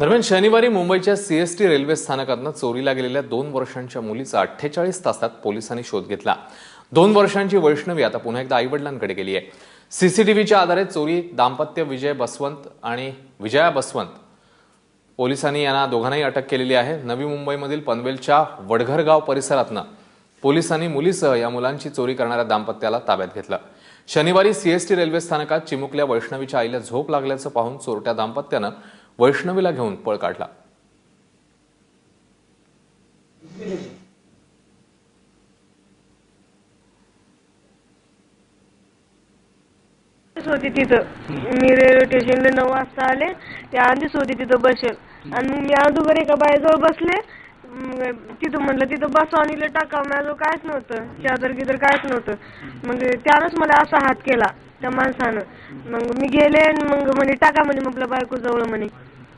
दरम्यान शनिवारी मुंबईच्या सीएसटी रेल्वे स्थानकातनं चोरीला गेलेल्या दोन वर्षांच्या मुलीचा अठ्ठेचाळीस तासात पोलिसांनी शोध घेतला. दोन वर्षांची वैष्णवी आता पुन्हा एकदा आईवडिलांकडे गेली आहे. सीसीटीव्हीच्या आधारे चोरी दाम्पत्य विजय बसवंत आणि विजया बसवंत पोलिसांनी यांना दोघांनाही अटक केलेली आहे. नवी मुंबईमधील पनवेलच्या वडघरगाव परिसरातनं पोलिसांनी मुलीसह या मुलांची चोरी करणाऱ्या दाम्पत्याला ताब्यात घेतलं. शनिवारी सीएसटी रेल्वे स्थानकात चिमुकल्या वैष्णवीच्या आईला झोप लागल्याचं पाहून चोरट्या दाम्पत्यानं वैष्णवीला घेऊन पळ काढला. होती तिथं. मी रेल्वे स्टेशनला नऊ वाजता आले. त्या आधीच होती तिथं बसेल. आणि मग मी अगोदर एका बायजवळ बसले. तिथं म्हटलं तिथं बसा आणि टाका माझं कायच नव्हतं. चादर गिदर कायच नव्हतं. मग त्यानंच मला असा हात केला त्या माणसानं. मग मी गेले आणि मग म्हणे टाका म्हणे मग बायको जवळ म्हणे.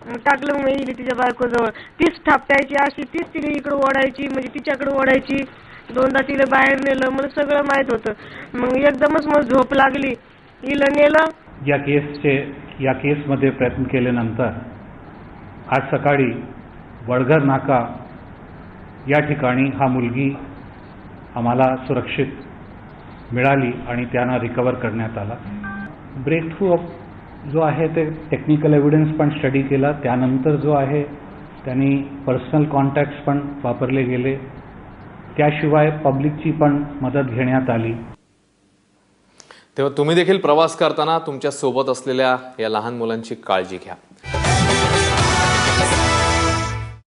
टाकलं मग येईल तिच्या बायको जवळ तीच थापटायची अशी तीच तिने इकडं ओढायची म्हणजे तिच्याकडे ओढायची. दोनदा तिला बाहेर नेलं मला सगळं माहीत होतं. मग एकदमच मग झोप लागली. हिला नेलं. या केसचे या केसमध्ये प्रयत्न केल्यानंतर आज सकाळी वडघर नाका या ठिकाणी हा मुलगी आम्हाला सुरक्षित मिळाली आणि त्यांना रिकवर करण्यात आला. ब्रेक थ्रू जो आहे ते टेक्निकल एव्हिडन्स पण स्टडी केला. त्यानंतर जो आहे त्यांनी पर्सनल कॉन्टॅक्ट्स पण वापरले गेले. त्याशिवाय पब्लिकची पण मदत घेण्यात आली. तेव्हा तुम्ही देखील प्रवास करताना तुमच्यासोबत असलेल्या या लहान मुलांची काळजी घ्या.